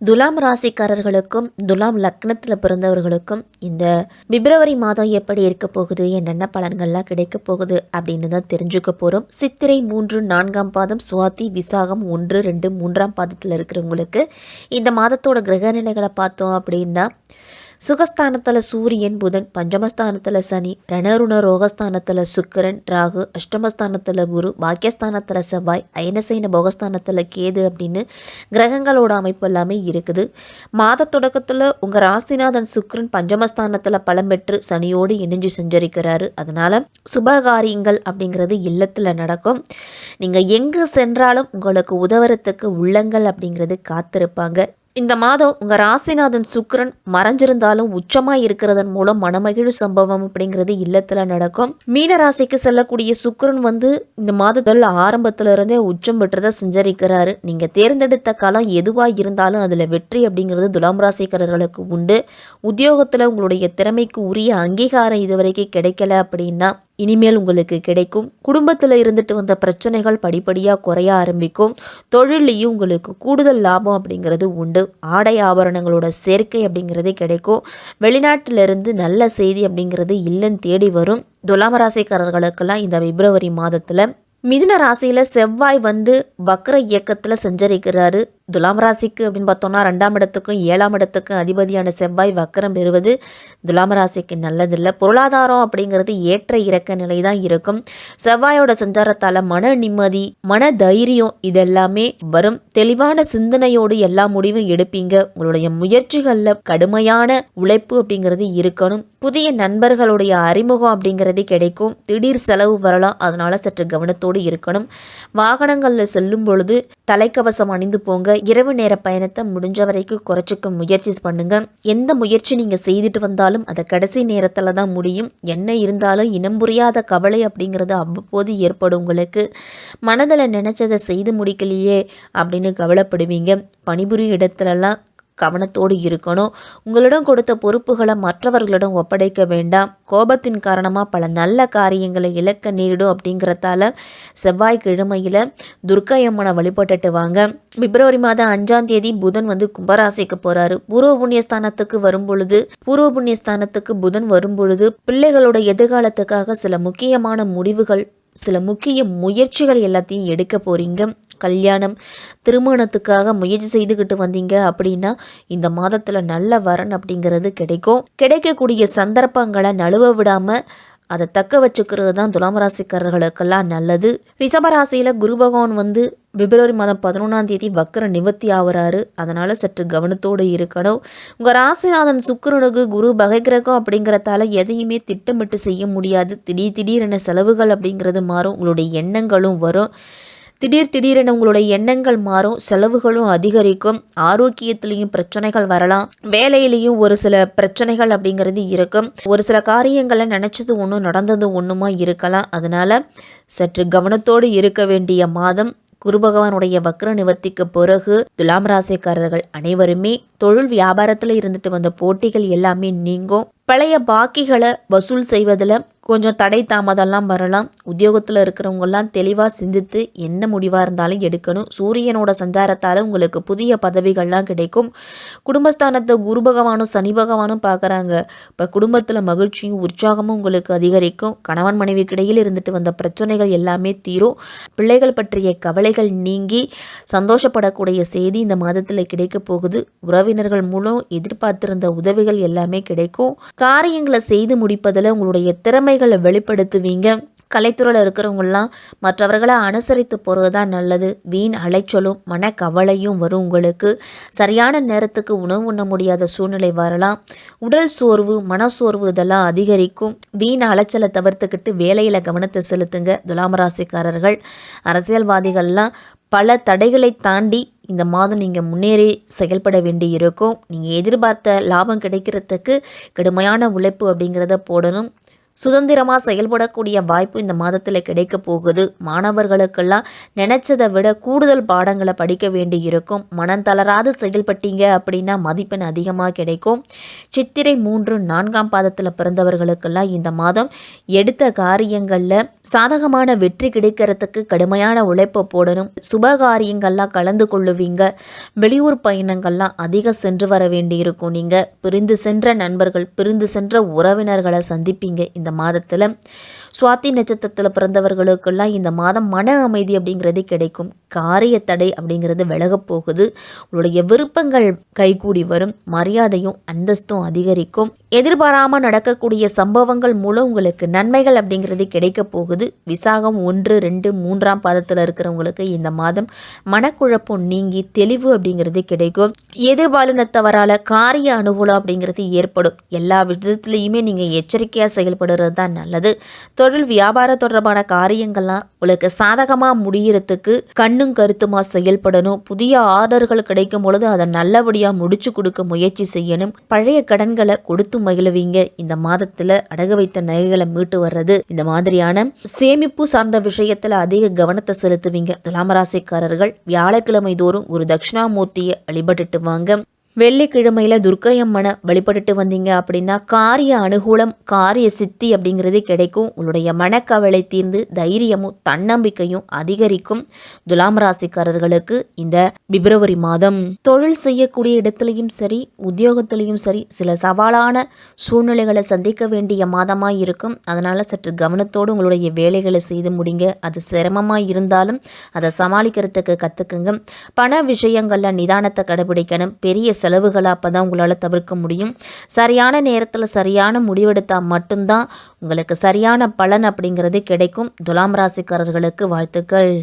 துலாம் ராசிக்காரர்களுக்கும் துலாம் லக்னத்தில் பிறந்தவர்களுக்கும் இந்த பிப்ரவரி மாதம் எப்படி இருக்க போகுது என்னென்ன பலன்கள்லாம் கிடைக்க போகுது அப்படின்னு தான் தெரிஞ்சுக்க போகிறோம் சித்திரை மூன்று நான்காம் பாதம் சுவாதி விசாகம் ஒன்று ரெண்டு மூன்றாம் பாதத்தில் இருக்கிறவங்களுக்கு இந்த மாதத்தோட கிரக நிலைகளை பார்த்தோம் அப்படின்னா சுகஸ்தானத்தில் சூரியன் புதன் பஞ்சமஸ்தானத்தில் சனி ரணருண ரோகஸ்தானத்தில் சுக்கரன் ராகு அஷ்டமஸ்தானத்தில் குரு பாக்கியஸ்தானத்தில் செவ்வாய் ஐனசைன போகஸ்தானத்தில் கேது அப்படின்னு கிரகங்களோட அமைப்பு எல்லாமே இருக்குது. மாத தொடக்கத்தில் உங்கள் ராசிநாதன் சுக்கரன் பஞ்சமஸ்தானத்தில் பலம் பெற்று சனியோடு இணைஞ்சு செஞ்சரிக்கிறாரு. அதனால் சுபகாரியங்கள் அப்படிங்கிறது இல்லத்தில் நடக்கும். நீங்கள் எங்கே சென்றாலும் உங்களுக்கு உதவுறதுக்கு உள்ளங்கள் அப்படிங்கிறது காத்திருப்பாங்க. இந்த மாதம் உங்கள் ராசிநாதன் சுக்கிரன் மறைஞ்சிருந்தாலும் உச்சமாக இருக்கிறதன் மூலம் மனமகிழ் சம்பவம் அப்படிங்கிறது இல்லத்தில் நடக்கும். மீன ராசிக்கு செல்லக்கூடிய சுக்கரன் வந்து இந்த மாதத்தில் ஆரம்பத்திலிருந்தே உச்சம் பெற்றதை செஞ்சரிக்கிறாரு. நீங்கள் தேர்ந்தெடுத்த காலம் எதுவாக இருந்தாலும் அதில் வெற்றி அப்படிங்கிறது துலாம் ராசிக்காரர்களுக்கு உண்டு. உத்தியோகத்தில் உங்களுடைய திறமைக்கு உரிய அங்கீகாரம் இதுவரைக்கும் கிடைக்கல அப்படின்னா இனிமேல் உங்களுக்கு கிடைக்கும். குடும்பத்தில் இருந்துட்டு வந்த பிரச்சனைகள் படிப்படியாக குறைய ஆரம்பிக்கும். தொழிலையும் உங்களுக்கு கூடுதல் லாபம் அப்படிங்கிறது உண்டு. ஆடை ஆபரணங்களோட சேர்க்கை அப்படிங்கிறது கிடைக்கும். வெளிநாட்டிலிருந்து நல்ல செய்தி அப்படிங்கிறது இல்லைன்னு தேடி வரும். துலாம ராசிக்காரர்களுக்கெல்லாம் இந்த பிப்ரவரி மாதத்தில் மிதுன ராசியில் செவ்வாய் வந்து வக்ர இயக்கத்தில் செஞ்சரிக்கிறாரு. துலாம் ராசிக்கு அப்படின்னு பார்த்தோம்னா ரெண்டாம் இடத்துக்கும் ஏழாம் இடத்துக்கும் அதிபதியான செவ்வாய் வக்கரம் பெறுவது துலாம் ராசிக்கு நல்லதில்லை. பொருளாதாரம் அப்படிங்கிறது ஏற்ற இறக்க நிலை தான் இருக்கும். செவ்வாயோட சஞ்சாரத்தால் மன நிம்மதி மன தைரியம் இதெல்லாமே வரும். தெளிவான சிந்தனையோடு எல்லா முடிவும் எடுப்பீங்க. உங்களுடைய முயற்சிகளில் கடுமையான உழைப்பு அப்படிங்கிறது இருக்கணும். புதிய நண்பர்களுடைய அறிமுகம் அப்படிங்கிறது கிடைக்கும். திடீர் செலவு வரலாம். அதனால சற்று கவனத்தோடு இருக்கணும். வாகனங்களில் செல்லும் பொழுது தலைக்கவசம் அணிந்து போங்க. இரவு நேர பயணத்தை முடிஞ்ச வரைக்கும் குறைச்சிக்க முயற்சி பண்ணுங்க. எந்த முயற்சி நீங்கள் செய்துட்டு வந்தாலும் அதை கடைசி நேரத்தில் தான் முடியும். என்ன இருந்தாலும் இனம் புரியாத கவலை அப்படிங்கிறது அவ்வப்போது ஏற்படும் உங்களுக்கு. மனதில் நினச்சதை செய்து முடிக்கலையே அப்படின்னு கவலைப்படுவீங்க. பணிபுரியும் இடத்துலலாம் கவனத்தோடு இருக்கணும். உங்களிடம் கொடுத்த பொறுப்புகளை மற்றவர்களிடம் ஒப்படைக்க வேண்டாம். கோபத்தின் காரணமாக பல நல்ல காரியங்களை இழக்க நேரிடும் அப்படிங்கிறதால செவ்வாய்க்கிழமையில் துர்க்கையம்மனை வழிபட்டுட்டு வாங்க. பிப்ரவரி மாதம் அஞ்சாம் தேதி புதன் வந்து கும்பராசிக்கு போகிறாரு பூர்வ புண்ணியஸ்தானத்துக்கு வரும் பொழுது பூர்வ புண்ணியஸ்தானத்துக்கு புதன் வரும் பொழுது பிள்ளைகளோட எதிர்காலத்துக்காக சில முக்கியமான முடிவுகள் சில முக்கிய முயற்சிகள் எல்லாத்தையும் எடுக்க போகிறீங்க கல்யாணம் திருமணத்துக்காக முயற்சி செய்துக்கிட்டு வந்தீங்க அப்படின்னா இந்த மாதத்தில் நல்ல வரன் அப்படிங்கிறது கிடைக்கும். கிடைக்கக்கூடிய சந்தர்ப்பங்களை நழுவ விடாமல் அதை தக்க வச்சுக்கிறது தான் துலாம் ராசிக்காரர்களுக்கெல்லாம் நல்லது. ரிஷபராசியில் குரு பகவான் வந்து பிப்ரவரி மாதம் பதினொன்றாம் தேதி வக்கர நிவர்த்தி ஆகுறாரு அதனால் சற்று கவனத்தோடு இருக்கணும். உங்கள் ராசிநாதன் சுக்கிரனுக்கு குரு பகை கிரகம் அப்படிங்கிறதால எதையுமே திட்டமிட்டு செய்ய முடியாது. திடீர் திடீரென செலவுகள் அப்படிங்கிறது மாறும். உங்களுடைய எண்ணங்களும் வரும். திடீர் திடீரென உங்களுடைய எண்ணங்கள் மாறும். செலவுகளும் அதிகரிக்கும். ஆரோக்கியத்திலையும் பிரச்சனைகள் வரலாம். வேலையிலையும் ஒரு சில பிரச்சனைகள் அப்படிங்கிறது இருக்கும். ஒரு சில காரியங்களை நினச்சது ஒன்றும் நடந்தது ஒன்றுமா இருக்கலாம். அதனால் சற்று கவனத்தோடு இருக்க வேண்டிய மாதம். குரு பகவானுடைய வக்ர நிவர்த்திக்கு பிறகு துலாம் ராசிக்காரர்கள் அனைவருமே தொழில் வியாபாரத்தில் இருந்துட்டு வந்த போட்டிகள் எல்லாமே நீங்கும். பழைய பாக்கிகளை வசூல் செய்வதில் கொஞ்சம் தடை தாமதம்லாம் வரலாம். உத்தியோகத்தில் இருக்கிறவங்கெல்லாம் தெளிவாக சிந்தித்து என்ன முடிவாக இருந்தாலும் எடுக்கணும். சூரியனோட சஞ்சாரத்தால் உங்களுக்கு புதிய பதவிகள்லாம் கிடைக்கும். குடும்பஸ்தானத்தை குரு பகவானும் சனி பகவானும் பார்க்குறாங்க இப்போ குடும்பத்தில் மகிழ்ச்சியும் உற்சாகமும் உங்களுக்கு அதிகரிக்கும். கணவன் மனைவிக்கு இடையில் இருந்துட்டு வந்த பிரச்சனைகள் எல்லாமே தீரும். பிள்ளைகள் பற்றிய கவலைகள் நீங்கி சந்தோஷப்படக்கூடிய செய்தி இந்த மாதத்தில் கிடைக்க போகுது. உறவினர்கள் மூலம் எதிர்பார்த்திருந்த உதவிகள் எல்லாமே கிடைக்கும். காரியங்களை செய்து முடிப்பதில் உங்களுடைய திறமை திறமைகளை வெளிப்படுத்துவீங்க. கலைத்துறையில் இருக்கிறவங்களாம் மற்றவர்களை அனுசரித்து போகிறது தான் நல்லது. வீண் அலைச்சலும் மனக்கவலையும் வரும் உங்களுக்கு. சரியான நேரத்துக்கு உணவு உண்ண முடியாத சூழ்நிலை வரலாம். உடல் சோர்வு மனசோர்வு இதெல்லாம் அதிகரிக்கும். வீண் அலைச்சலை தவிர்த்துக்கிட்டு வேலையில் கவனத்தை செலுத்துங்க. துலாமராசிக்காரர்கள் அரசியல்வாதிகள்லாம் பல தடைகளை தாண்டி இந்த மாதம் நீங்கள் முன்னேறி செயல்பட வேண்டி இருக்கும் நீங்கள் எதிர்பார்த்த லாபம் கிடைக்கிறதுக்கு கடுமையான உழைப்பு அப்படிங்கிறத போடணும். சுதந்திரமாக செயல்படக்கூடிய வாய்ப்பு இந்த மாதத்தில் கிடைக்க போகுது. மாணவர்களுக்கெல்லாம் நினச்சதை விட கூடுதல் பாடங்களை படிக்க வேண்டி இருக்கும். மனம் தளராது செயல்பட்டீங்க அப்படின்னா மதிப்பெண் அதிகமாக கிடைக்கும். சித்திரை மூன்று நான்காம் பாதத்தில் பிறந்தவர்களுக்கெல்லாம் இந்த மாதம் எடுத்த காரியங்களில் சாதகமான வெற்றி கிடைக்கிறதுக்கு கடுமையான உழைப்பை போடணும். சுப காரியங்கள்லாம் கலந்து கொள்ளுவீங்க. வெளியூர் பயணங்கள்லாம் அதிகம் சென்று வர வேண்டியிருக்கும். நீங்கள் பிரிந்து சென்ற நண்பர்கள் பிரிந்து சென்ற உறவினர்களை சந்திப்பீங்க. இந்த மாதத்தில். சுவாதி நட்சத்திரத்தில் பிறந்தவர்களுக்கெல்லாம் இந்த மாதம் மன அமைதி அப்படிங்கிறது கிடைக்கும். காரிய தடை அப்படிங்கிறது விலகப் போகுது. உங்களுடைய விருப்பங்கள் கைகூடி வரும். மரியாதையும் அந்தஸ்தும் அதிகரிக்கும். எதிர்பாராமல் நடக்கக்கூடிய சம்பவங்கள் மூலம் உங்களுக்கு நன்மைகள் அப்படிங்கிறது கிடைக்க போகுது. விசாகம் ஒன்று ரெண்டு மூன்றாம் பாதத்தில் இருக்கிறவங்களுக்கு இந்த மாதம் மனக்குழப்பம் நீங்கி தெளிவு அப்படிங்கிறது கிடைக்கும். எதிர்பாலினத்தவரால் காரிய அனுகூலம் அப்படிங்கிறது ஏற்படும். எல்லா விதத்துலேயுமே நீங்கள் எச்சரிக்கையாக கொண்டுறது தான் நல்லது. தொழில் வியாபாரம் தொடர்பான காரியங்கள்லாம் உங்களுக்கு சாதகமாக முடியறதுக்கு கண்ணும் கருத்துமாக செயல்படணும். புதிய ஆர்டர்கள் கிடைக்கும் பொழுது அதை நல்லபடியாக முடிச்சு கொடுக்க முயற்சி செய்யணும். பழைய கடன்களை கொடுத்து மகிழ்வீங்க. இந்த மாதத்தில் அடகு வைத்த நகைகளை மீட்டு வர்றது இந்த மாதிரியான சேமிப்பு சார்ந்த விஷயத்தில் அதிக கவனத்தை செலுத்துவீங்க. துலாமராசிக்காரர்கள் வியாழக்கிழமை தோறும் ஒரு தட்சிணாமூர்த்தியை வழிபட்டுட்டு வாங்க. வெள்ளிக்கிழமையில் துர்க்கையம்மனை வழிபட்டுட்டு வந்தீங்க அப்படின்னா காரிய அனுகூலம் காரிய சித்தி அப்படிங்கிறது கிடைக்கும். உங்களுடைய மனக்கவலை தீர்ந்து தைரியமும் தன்னம்பிக்கையும் அதிகரிக்கும். துலாம் ராசிக்காரர்களுக்கு இந்த பிப்ரவரி மாதம் தொழில் செய்யக்கூடிய இடத்துலையும் சரி உத்தியோகத்திலையும் சரி சில சவாலான சூழ்நிலைகளை சந்திக்க வேண்டிய மாதமாக இருக்கும். அதனால் சற்று கவனத்தோடு உங்களுடைய வேலைகளை செய்து முடிங்க. அது சிரமமாக இருந்தாலும் அதை சமாளிக்கிறதுக்கு கற்றுக்குங்க பண விஷயங்களில் நிதானத்தை கடைபிடிக்கணும். பெரிய செலவுகளை அப்போ தான் உங்களால் தவிர்க்க முடியும். சரியான நேரத்தில் சரியான முடிவெடுத்தால் மட்டும்தான் உங்களுக்கு சரியான பலன் அப்படிங்கிறது கிடைக்கும். துலாம் ராசிக்காரர்களுக்கு வாழ்த்துக்கள்.